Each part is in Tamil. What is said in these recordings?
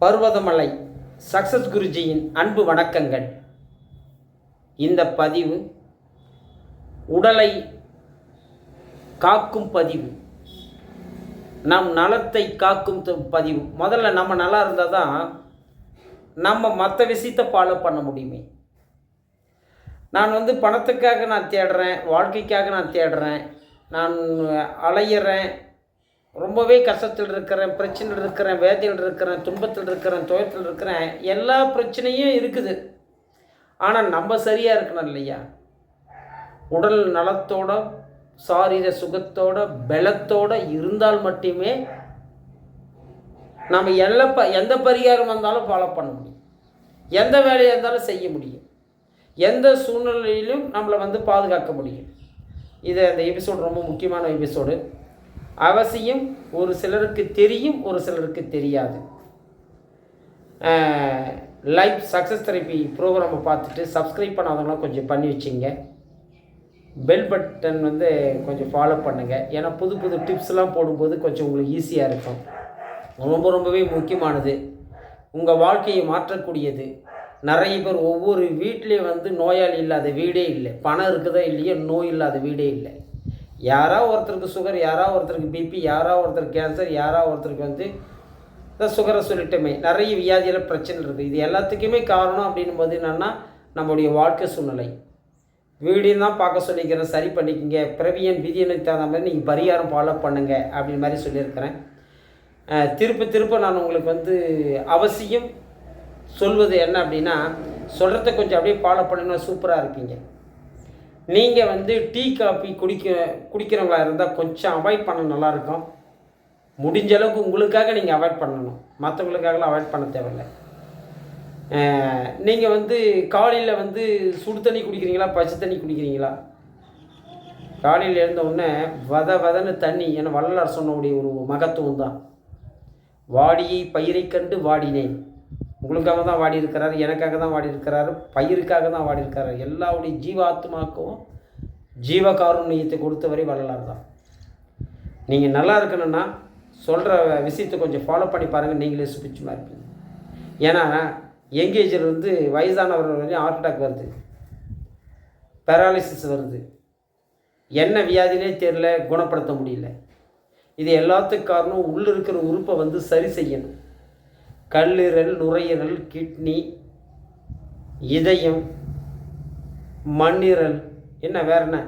பர்வதமலை சக்சஸ் குருஜியின் அன்பு வணக்கங்கள். இந்த பதிவு உடலை காக்கும் பதிவு. நம் நலத்தை காக்கும் த- பதிவு. முதல்ல நம்ம நல்லா இருந்தால் தான் நம்ம மற்ற விஷயத்தை ஃபாலோ பண்ண முடியுமே. நான் வந்து பணத்துக்காக நான் தேடுறேன் வாழ்க்கைக்காக நான் தேடுறேன் நான் அலையிறேன் ரொம்பவே கஷ்டத்தில் இருக்கிறேன் பிரச்சனையில் இருக்கிறேன் வேதியில் இருக்கிறேன் துன்பத்தில் இருக்கிறேன் துயரத்தில் இருக்கிறேன். எல்லா பிரச்சனையும் இருக்குது. ஆனால் நம்ம சரியாக இருக்கணும் இல்லையா? உடல் நலத்தோட சாரீர சுகத்தோட பலத்தோட இருந்தால் மட்டுமே நம்ம எல்லா ப எந்த பரிகாரம் வந்தாலும் ஃபாலோ பண்ண முடியும். எந்த வேலையாக இருந்தாலும் செய்ய முடியும். எந்த சூழ்நிலையிலும் நம்மளை வந்து பாதுகாக்க முடியும். இது அந்த எபிசோடு ரொம்ப முக்கியமான எபிசோடு அவசியம் ஒரு சிலருக்கு தெரியும் ஒரு சிலருக்கு தெரியாது. லைஃப் சக்ஸஸ் தெரப்பி ப்ரோக்ராமை பார்த்துட்டு சப்ஸ்கிரைப் பண்ணாதவங்களாம் கொஞ்சம் பண்ணி வச்சிங்க. பெல் பட்டன் வந்து கொஞ்சம் ஃபாலோ பண்ணுங்கள் ஏன்னா புது புது டிப்ஸ்லாம் போடும்போது கொஞ்சம் உங்களுக்கு ஈஸியாக இருக்கும். ரொம்ப ரொம்பவே முக்கியமானது. உங்கள் வாழ்க்கையை மாற்றக்கூடியது. நிறைய பேர் ஒவ்வொரு வீட்லேயும் வந்து நோயாளி இல்லாத வீடே இல்லை. பணம் இருக்குதோ இல்லையோ நோய் இல்லாத வீடே இல்லை. யாரா ஒருத்தருக்கு சுகர் யாரா ஒருத்தருக்கு பிபி யாரா ஒருத்தருக்கு கேன்சர் யாரா ஒருத்தருக்கு வந்து இந்த சுகரை சொல்லிட்டோமே. நிறைய வியாதியில் பிரச்சனை இருக்குது. இது எல்லாத்துக்குமே காரணம் அப்படின்னும் போது என்னென்னா நம்மளுடைய வாழ்க்கை சூழ்நிலை. வீடியோ தான் பார்க்க சொல்லிக்கிறேன். சரி பண்ணிக்கங்க. பிரவியன் விதியனுக்கு தகுந்த மாதிரி நீங்கள் பரிகாரம் ஃபாலோ பண்ணுங்க அப்படின்னு மாதிரி சொல்லியிருக்கிறேன். திருப்ப திருப்ப நான் உங்களுக்கு வந்து அவசியம் சொல்வது என்ன அப்படின்னா சொல்கிறத கொஞ்சம் அப்படியே ஃபாலோ பண்ணினா சூப்பராக இருப்பீங்க. நீங்கள் வந்து டீ காஃபி குடிக்க குடிக்கிறவங்களா இருந்தால் கொஞ்சம் அவாய்ட் பண்ண நல்லாயிருக்கும். முடிஞ்ச அளவுக்கு உங்களுக்காக நீங்கள் அவாய்ட் பண்ணணும். மற்றவங்களுக்காகலாம் அவாய்ட் பண்ண தேவையில்லை. நீங்கள் வந்து காலையில் வந்து சுடு தண்ணி குடிக்கிறீங்களா பச்சை தண்ணி குடிக்கிறீங்களா? காலையில் எழுந்த உடனே வத வதன்னு தண்ணி என வள்ளலார் சொன்னவுடைய ஒரு மகத்துவம் தான் வாடியை பயிரை கண்டு வாடினேன். உங்களுக்காக தான் வாடி இருக்கிறார் எனக்காக தான் வாடி இருக்கிறாரு பயிருக்காக தான் வாடி இருக்கிறார் எல்லாவுடைய ஜீவாத்மாக்கும் ஜீவகாருண்யத்தை கொடுத்தவரை வள்ளலார் தான். நீங்கள் நல்லா இருக்கணும்னா சொல்கிற விஷயத்தை கொஞ்சம் ஃபாலோ பண்ணி பாருங்கள் நீங்களே சுபிச்சமாக இருப்பீங்க ஏன்னா எங்கேஜில் வந்து வயசானவர் வரையும் ஹார்ட் அட்டாக் வருது. பேராலிசிஸ் வருது. என்ன வியாதினே தெரில குணப்படுத்த முடியல. இது எல்லாத்துக்கு காரணம் உள்ளே இருக்கிற உறுப்பை வந்து சரி செய்யணும். கல்லீரல் நுரையீரல் கிட்னி இதயம் மண்ணீரல். என்ன வேற என்ன?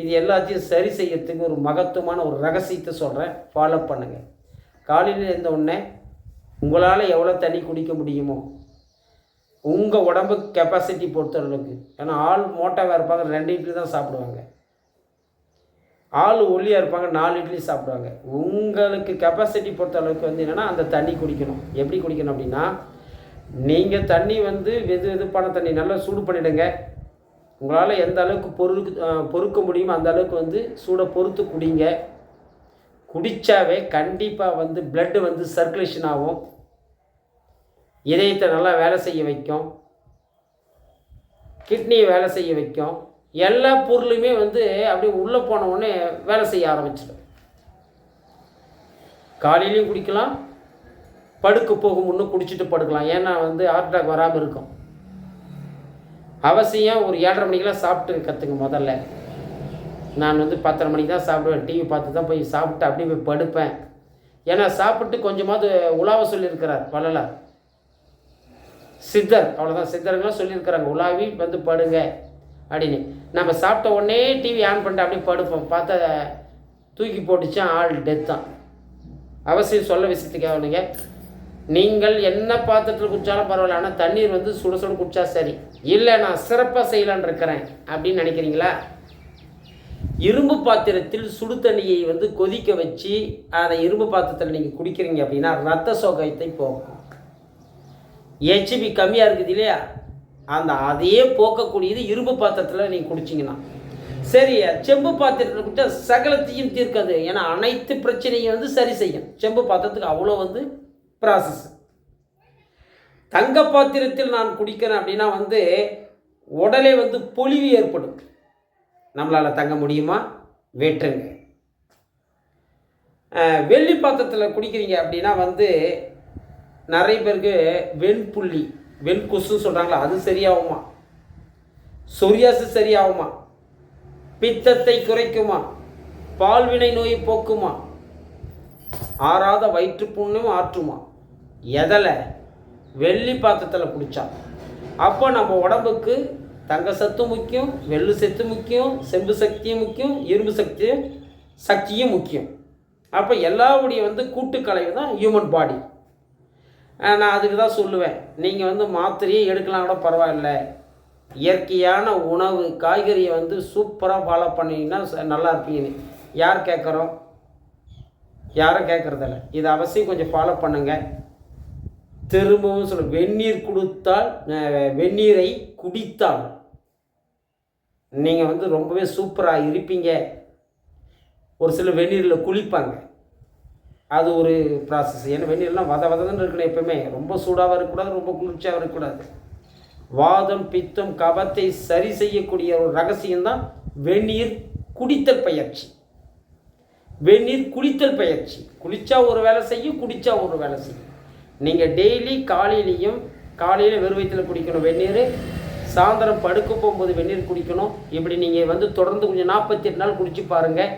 இது எல்லாத்தையும் சரி செய்யறதுக்கு ஒரு மகத்துவமான ஒரு ரகசியத்தை சொல்கிறேன் ஃபாலோ பண்ணுங்கள் காலையில் இருந்த உடனே உங்களால் எவ்வளோ தண்ணி குடிக்க முடியுமோ உங்கள் உடம்பு கெப்பாசிட்டி பொறுத்தளவுக்கு. ஏன்னா ஆள் மோட்டாவாக இருப்பாங்க ரெண்டு இட்லி தான் சாப்பிடுவாங்க. ஆள் ஒல்லியாக இருப்பாங்க நாலு இட்லி சாப்பிடுவாங்க. உங்களுக்கு கெப்பாசிட்டி பொறுத்த அளவுக்கு வந்து என்னென்னா அந்த தண்ணி குடிக்கணும். எப்படி குடிக்கணும் அப்படின்னா நீங்கள் தண்ணி வந்து வெது வெதுப்பான தண்ணி நல்லா சூடு பண்ணிவிடுங்க உங்களால் எந்த அளவுக்கு பொறுக்கு பொறுக்க முடியுமோ அந்த அளவுக்கு வந்து சூடை பொறுத்து குடிங்க. குடித்தாவே கண்டிப்பாக வந்து பிளட்டு வந்து சர்க்குலேஷன் ஆகும். இதயத்தை நல்லா வேலை செய்ய வைக்கும். கிட்னியை வேலை செய்ய வைக்கும். எல்லா பொருளுமே வந்து அப்படியே உள்ளே போன உடனே வேலை செய்ய ஆரம்பிச்சிடும். காலையிலையும் குடிக்கலாம் படுக்க போகும் முன்னே குடிச்சிட்டு படுக்கலாம். ஏன்னா வந்து ஹார்ட் அட்டாக் வராமல் இருக்கும். அவசியம் ஒரு ஏழரை மணிக்கெல்லாம் சாப்பிட்டு கற்றுங்க முதல்ல. நான் வந்து பத்தரை மணிக்கு தான் சாப்பிடுவேன். டிவி பார்த்து தான் போய் சாப்பிட்டு அப்படியே போய் படுப்பேன். ஏன்னா சாப்பிட்டு கொஞ்சமாவது உலாவ சொல்லியிருக்கிறார் வள்ளலார். சித்தர் அவ்வளோதான் சித்தர்கள்லாம் சொல்லியிருக்கிறாங்க உலாவி வந்து படுங்க. அப்படின்னு. நம்ம சாப்பிட்ட உடனே டிவி ஆன் பண்ணிட்டு அப்படியே படுப்போம். பார்த்தா தூக்கி போட்டுச்சான் ஆள் டெத்தான் அவசியம் சொல்ல விஷயத்துக்கு அவனுங்க நீங்கள் என்ன பாத்திரத்தில் குடித்தாலும் பரவாயில்ல. ஆனால் தண்ணீர் வந்து சுட சுட குடித்தா சரி. இல்லை நான் சிறப்பாக செய்யலான்னு இருக்கிறேன் அப்படின்னு நினைக்கிறீங்களா? இரும்பு பாத்திரத்தில் சுடு தண்ணியை வந்து கொதிக்க வச்சு அதை இரும்பு பாத்திரத்தில் நீங்கள் குடிக்கிறீங்க அப்படின்னா ரத்த சோகத்தை போகும் ஹெச்பி கம்மியாக இருக்குது இல்லையா? அந்த அதையே போக்கக்கூடியது இரும்பு பாத்திரத்தில் நீங்கள் குடிச்சிங்கன்னா. சரி செம்பு பாத்திரத்தில் குடித்தா சகலத்தையும் தீர்க்காது. ஏன்னா அனைத்து பிரச்சனையும் வந்து சரி செய்யும். செம்பு பாத்திரத்துக்கு அவ்வளோ வந்து ப்ராசஸ் தங்க பாத்திரத்தில் நான் குடிக்கிறேன் அப்படின்னா வந்து உடலே வந்து பொலிவு ஏற்படும். நம்மளால் தங்க முடியுமா? வெட்டுங்க வெள்ளி பாத்திரத்தில் குடிக்கிறீங்க அப்படின்னா வந்து நிறைய பேருக்கு வெண்புள்ளி வெண்கொசு சொல்கிறாங்களா அது சரியாகுமா? சொரியாசு சரியாகுமா? பித்தத்தை குறைக்குமா? பால்வினை நோயை போக்குமா? ஆறாத வயிற்றுப்புண்ணும் ஆற்றுமா? எதில்? வெள்ளி பாத்திரத்தில் குடித்தா அப்போ நம்ம உடம்புக்கு தங்க சத்து முக்கியம் வெள்ளு சத்து முக்கியம் செம்பு சக்தியும் முக்கியம் இரும்பு சக்தியும் சக்தியும் முக்கியம். அப்போ எல்லாவுடைய வந்து கூட்டுக்கலவை தான் ஹியூமன் பாடி நான் அதுக்கு தான் சொல்லுவேன். நீங்கள் வந்து மாத்திரையே எடுக்கலாம் கூட பரவாயில்ல. இயற்கையான உணவு காய்கறியை வந்து சூப்பராக ஃபாலோ பண்ணிங்கன்னா ச- நல்லா இருப்பீங்கன்னு. யார் கேட்குறோம்? யாரும் கேட்குறதில்ல. இதை அவசியம் கொஞ்சம் ஃபாலோ பண்ணுங்கள் திரும்பவும் சொல்ல வெந்நீர் கொடுத்தால் வெந்நீரை குடித்தால் நீங்கள் வந்து ரொம்பவே சூப்பராக இருப்பீங்க. ஒரு சில வெந்நீரில் குளிப்பாங்க. அது ஒரு ப்ராசஸ் ஏன்னா வெந்நீர்லாம் வத வதன்னு இருக்கணும் எப்பவுமே ரொம்ப சூடாகவும் இருக்கக்கூடாது ரொம்ப குளிர்ச்சியாகவும் இருக்கக்கூடாது. வாதம் பித்தம் கபத்தை சரி செய்யக்கூடிய ஒரு ரகசியம்தான் வெந்நீர் குடித்தல் பயிற்சி. வெந்நீர் குளித்தல் பயிற்சி. குளிச்சா ஒரு வேலை செய்யும் குடித்தா ஒரு வேலை செய்யும். நீங்கள் டெய்லி காலையிலையும் காலையில் வெறும் வயிற்றுல குடிக்கணும் வெந்நீர். சாயந்தரம் படுக்க போகும்போது வெந்நீர் குடிக்கணும். இப்படி நீங்கள் வந்து தொடர்ந்து கொஞ்சம் நாற்பத்தி எட்டு நாள் குடிச்சு பாருங்கள்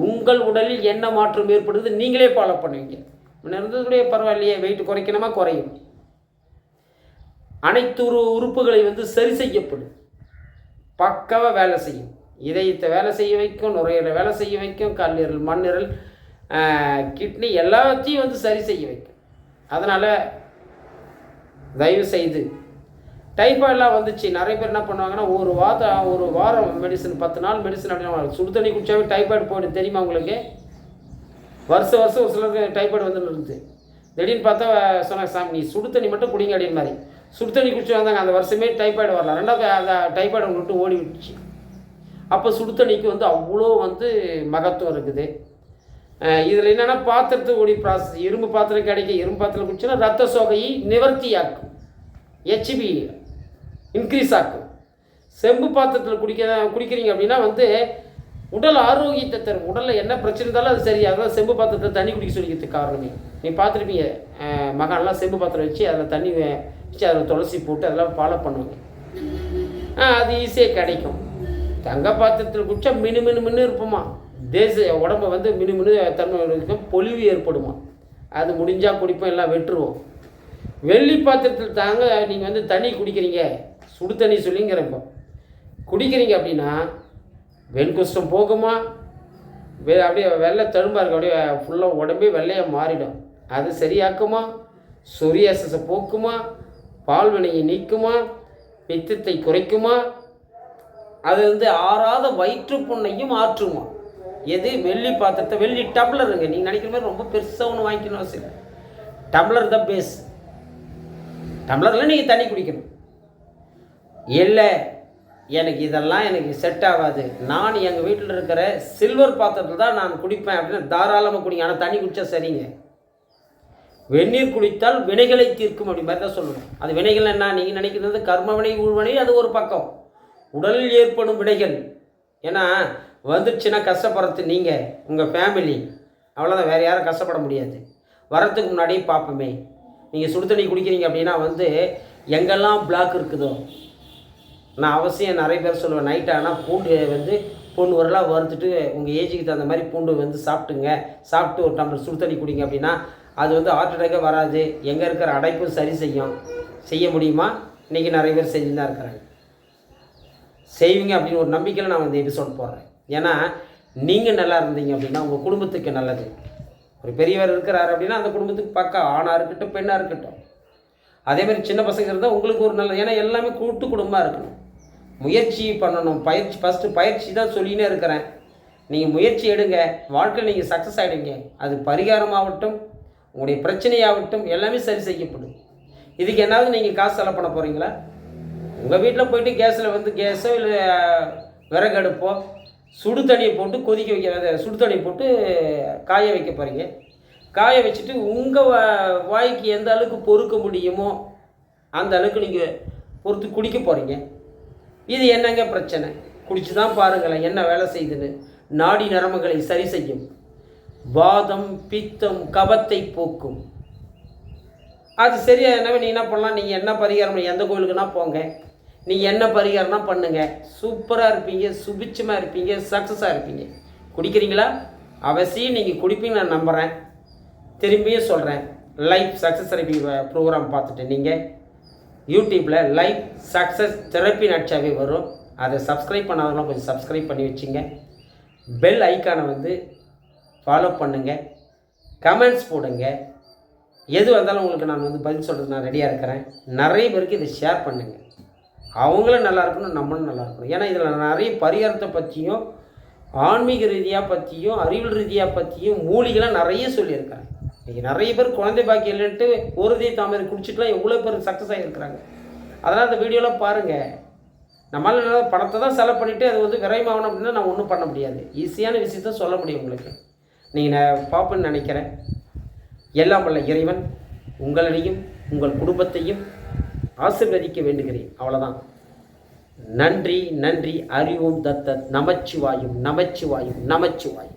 உங்கள் உடலில் என்ன மாற்றம் ஏற்படுது நீங்களே ஃபாலோ பண்ணுவீங்க. இருந்ததுடைய பரவாயில்லையே வெயிட் குறைக்கணுமா? குறையும். அனைத்து உரு உறுப்புகளை வந்து சரி செய்யப்படும். பக்காவாக வேலை செய்யும். இதயத்தை வேலை செய்ய வைக்கும் நுரையீரலை வேலை செய்ய வைக்கும் கல்லீரல் மண்ணீரல் கிட்னி எல்லாத்தையும் வந்து சரி செய்ய வைக்கும். அதனால் தயவு செய்து டைஃபாய்டெலாம் வந்துச்சு. நிறைய பேர் என்ன பண்ணுவாங்கன்னா ஒரு வாரம் ஒரு வாரம் மெடிசன் பத்து நாள் மெடிசன் அப்படின்னு சுடு தண்ணி குடிச்சாவே டைஃபாய்டு போயிடும். தெரியுமா உங்களுக்கு? வருஷம் வருஷம் ஒரு சிலருக்கு டைஃபாய்டு வந்து இருந்துச்சு திடீர்னு பார்த்தா சொன்னாங்க சாமி நீ சுடு தண்ணி மட்டும் குடிங்க அப்படின்னு மாதிரி. சுடு தண்ணி குடிச்சு வந்தாங்க. அந்த வருஷமே டைஃபாய்டு வரல. ரெண்டாவது அந்த டைஃபாய்டு அவங்க விட்டு ஓடி விட்டுச்சு. அப்போ சுடு தண்ணிக்கு வந்து அவ்வளோ வந்து மகத்துவம் இருக்குது. இதில் என்னென்னா பாத்திரத்துக்குடி ப்ராசஸ் இரும்பு பாத்திரம் கிடைக்க இரும்பு பாத்திரம் குடிச்சுன்னா ரத்த சோகையை நிவர்த்தியாக்கும். ஹெச்பி இன்க்ரீஸ் ஆகும் செம்பு பாத்திரத்தில் குடிக்க குடிக்கிறீங்க அப்படின்னா வந்து உடல் ஆரோக்கியத்தை தரும் உடலில் என்ன பிரச்சனை இருந்தாலும் அது சரி. அதான் செம்பு பாத்திரத்தில் தண்ணி குடிக்க சொல்லிக்கிறதுக்கு காரணமே. நீ பார்த்துருப்பீங்க மகான்லாம் செம்பு பாத்திரம் வச்சு அதில் தண்ணி வச்சு அதில் துளசி போட்டு அதெல்லாம் ஃபாலோ பண்ணுவாங்க. ஆ, அது ஈஸியாக கிடைக்கும். தங்க பாத்திரத்தில் குடிச்சா மினு மினு மின்னு இருப்போமா? தேச உடம்ப வந்து மினு மினு தன்மை இருக்கும். பொலிவு ஏற்படுமா? அது முடிஞ்சால் குடிப்போம் எல்லாம் வெட்டுருவோம். வெள்ளி பாத்திரத்தில் தாங்க நீங்கள் வந்து தண்ணி குடிக்கிறீங்க. சுடு தண்ணி சொல்லிங்கிறப்போ குடிக்கிறீங்க அப்படின்னா வெண்குஷ்டம் போகுமா? வெ அப்படியே வெள்ளை தழும்பா இருக்கும் அப்படியே ஃபுல்லாக உடம்பே வெள்ளையாக மாறிடும். அது சரியாக்குமா? சொரியாசஸை போக்குமா? பால்வினையை நீக்குமா? பித்தத்தை குறைக்குமா? அது வந்து ஆறாத வயிற்றுப்புண்ணையும் ஆற்றுமா? எது? வெள்ளி பாத்திரத்தை வெள்ளி டம்ளருங்க நீங்கள் நினைக்கிற மாதிரி ரொம்ப பெருசாக ஒன்று வாங்கிக்கணும் அவசியம் டம்ளர் தான் பேஸ் டம்ளரில் நீங்கள் தண்ணி குடிக்கணும். இல்லை எனக்கு இதெல்லாம் எனக்கு செட் ஆகாது. நான் எங்கள் வீட்டில் இருக்கிற சில்வர் பாத்திரத்தில் தான் நான் குடிப்பேன் அப்படின்னு தாராளமாக குடிங்க. ஆனால் தண்ணி குடித்தா சரிங்க. வெந்நீர் குடித்தால் வினைகளை தீர்க்கும் அப்படி மாதிரி தான் சொல்லணும். அது வினைகள் என்ன? நீங்கள் நினைக்கிறது கர்ம வினை ஊழ்வினை அது ஒரு பக்கம். உடலில் ஏற்படும் வினைகள். ஏன்னா வந்துடுச்சுன்னா கஷ்டப்படுறது நீங்கள் உங்கள் ஃபேமிலி அவ்வளோதான் வேறு யாரும் கஷ்டப்பட முடியாது. வரத்துக்கு முன்னாடியே பார்ப்போமே. நீங்கள் சுடு தண்ணி குடிக்கிறீங்க அப்படின்னா வந்து எங்கெல்லாம் பிளாக் இருக்குதோ நான் அவசியம் நிறைய பேர் சொல்லுவேன் நைட் ஆனால் பூண்டு வந்து பொண்ணு வரலாம் வறுத்துட்டு உங்கள் ஏஜுக்கு தகுந்த மாதிரி பூண்டு வந்து சாப்பிட்டுங்க. சாப்பிட்டு ஒரு டம்ளர் சுடு தண்ணி குடிங்க அப்படின்னா அது வந்து ஹார்ட் அட்டாக்கே வராது. எங்கே இருக்கிற அடைப்பும் சரி செய்யும். செய்ய முடியுமா? இன்றைக்கி நிறைய பேர் செஞ்சு தான் இருக்கிறாங்க. செய்வீங்க அப்படின்னு ஒரு நம்பிக்கையில் நான் இந்த எபிசோட் போடுறேன். ஏன்னா நீங்கள் நல்லா இருந்தீங்க அப்படின்னா உங்கள் குடும்பத்துக்கு நல்லது. ஒரு பெரியவர் இருக்கிறாரு அப்படின்னா அந்த குடும்பத்துக்கு பக்கா ஆணாக இருக்கட்டும் பெண்ணாக இருக்கட்டும். அதே மாதிரி சின்ன பசங்க இருந்தால் உங்களுக்கு ஒரு நல்ல ஏன்னா எல்லாமே கூட்டு குடும்பமாக இருக்கணும். முயற்சி பண்ணணும். பயிற்சி ஃபஸ்ட்டு பயிற்சி தான் சொல்லினே இருக்கிறேன். நீங்கள் முயற்சி எடுங்க. வாழ்க்கையில் நீங்கள் சக்ஸஸ் ஆகிடுங்க அது பரிகாரமாகட்டும் உங்களுடைய பிரச்சனையாகட்டும் எல்லாமே சரி செய்யப்படும். இதுக்கு என்னாவது நீங்கள் காசு செலவு பண்ண போகிறீங்களா உங்கள் வீட்டில் போயிட்டு கேஸில் வந்து கேஸோ இல்லை விறகு அடுப்போ சுடு தண்ணியை போட்டு கொதிக்க வைக்க சுடு தண்ணியை போட்டு காய வைக்க போகிறீங்க காய வச்சுட்டு உங்கள் வாய்க்கு எந்த அளவுக்கு பொறுக்க முடியுமோ அந்த அளவுக்கு நீங்கள் பொறுத்து குடிக்க போகிறீங்க இது என்னங்க பிரச்சனை? குடிச்சு தான் பாருங்களேன் என்ன வேலை செய்யுதுன்னு நாடி நரம்புகளை சரி செய்யும். வாதம் பித்தம் கபத்தை போக்கும். அது சரியா என்ன நீ என்ன பண்ணலாம்? நீங்கள் என்ன பரிகாரம் எந்த கோயிலுக்குன்னா போங்க. நீ என்ன பரிகாரம்னா பண்ணுங்க. சூப்பராக இருப்பீங்க சுபிச்சமாக இருப்பீங்க சக்ஸஸாக இருப்பீங்க. குடிக்கிறீங்களா? அவசியம் நீங்கள் குடிப்பீங்க நான் நம்புகிறேன் திரும்பியும் சொல்கிறேன் லைஃப் சக்ஸஸ் ப்ரோக்ராம் பார்த்துட்டு நீங்கள் யூடியூப்பில் லைஃப் சக்ஸஸ் தெரப்பி நடிச்சாவே வரும். அதை சப்ஸ்கிரைப் பண்ணாதவங்களாம் கொஞ்சம் சப்ஸ்கிரைப் பண்ணி வச்சுங்க. பெல் ஐக்கானை வந்து ஃபாலோ பண்ணுங்கள் கமெண்ட்ஸ் போடுங்க. எது வந்தாலும் உங்களுக்கு நான் வந்து பதில் சொல்கிறது நான் ரெடியாக இருக்கிறேன். நிறைய பேருக்கு இதை ஷேர் பண்ணுங்கள் அவங்களும் நல்லா இருக்கணும் நம்மளும் நல்லா இருக்கணும். ஏன்னா இதில் நிறைய பரிகாரத்தை பற்றியும் ஆன்மீக ரீதியாக பற்றியும் அறிவியல் ரீதியாக பற்றியும் மூலிகளாக நிறைய சொல்லியிருக்கிறேன் இன்றைக்கி நிறைய பேர் குழந்தை பாக்கி இல்லைன்ட்டு ஒரு தாமரை குடிச்சிட்டுலாம் எவ்வளோ பேர் சக்ஸஸ் ஆகியிருக்கிறாங்க அதனால் அந்த வீடியோலாம் பாருங்கள் நம்மளால பணத்தை தான் செலவு பண்ணிவிட்டு அது வந்து விரைமாகணும் அப்படின்னா நான் ஒன்றும் பண்ண முடியாது. ஈஸியான விஷயத்த சொல்ல முடியும் உங்களுக்கு. நீங்கள் நான் பார்ப்பேன்னு நினைக்கிறேன். எல்லாம் வல்ல இறைவன் உங்களையும் உங்கள் குடும்பத்தையும் ஆசீர்வதிக்க வேண்டுகிறேன். அவ்வளோதான் நன்றி நன்றி. அறிவோம் தத்தத். நமச்சிவாயும் நமச்சிவாயும் நமச்சிவாயும்.